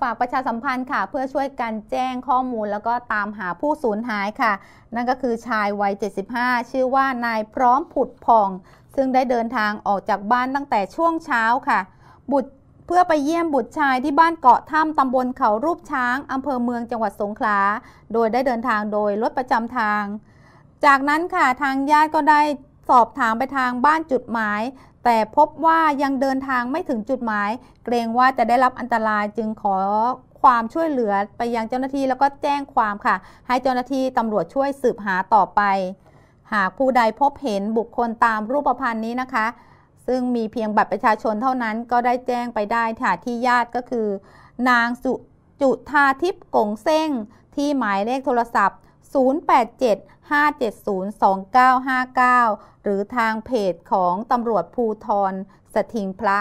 ฝากประชาสัมพันธ์ค่ะ เพื่อช่วยกันแจ้งข้อมูลแล้วก็ตามหาผู้สูญหายค่ะ นั่นก็คือชายวัย 75 ชื่อว่านายพร้อมผุดผ่อง ซึ่งได้เดินทางออกจากบ้านตั้งแต่ช่วงเช้าค่ะ บุตรเพื่อไปเยี่ยมบุตรชายที่บ้านเกาะถ้ำตำบลเขารูปช้างอำเภอเมืองจังหวัดสงขลา โดยได้เดินทางโดยรถประจำทาง จากนั้นค่ะทางญาติก็ได้ สอบถามไปทางบ้านจุดหมาย แต่พบว่ายังเดินทางไม่ถึงจุดหมาย เกรงว่าจะได้รับอันตรายจึงขอความช่วยเหลือไปยังเจ้าหน้าที่แล้วก็แจ้งความค่ะ ให้เจ้าหน้าที่ตำรวจช่วยสืบหาต่อไป หากผู้ใดพบเห็นบุคคลตามรูปพรรณนี้นะคะ ซึ่งมีเพียงบัตรประชาชนเท่านั้นก็ได้แจ้งไปได้ค่ะที่ญาติก็คือ นางสุจุธาทิพย์กงเซ้งที่หมายเลขโทรศัพท์ 0875702959 หรือทางเพจของตำรวจภูทรสถิงพระ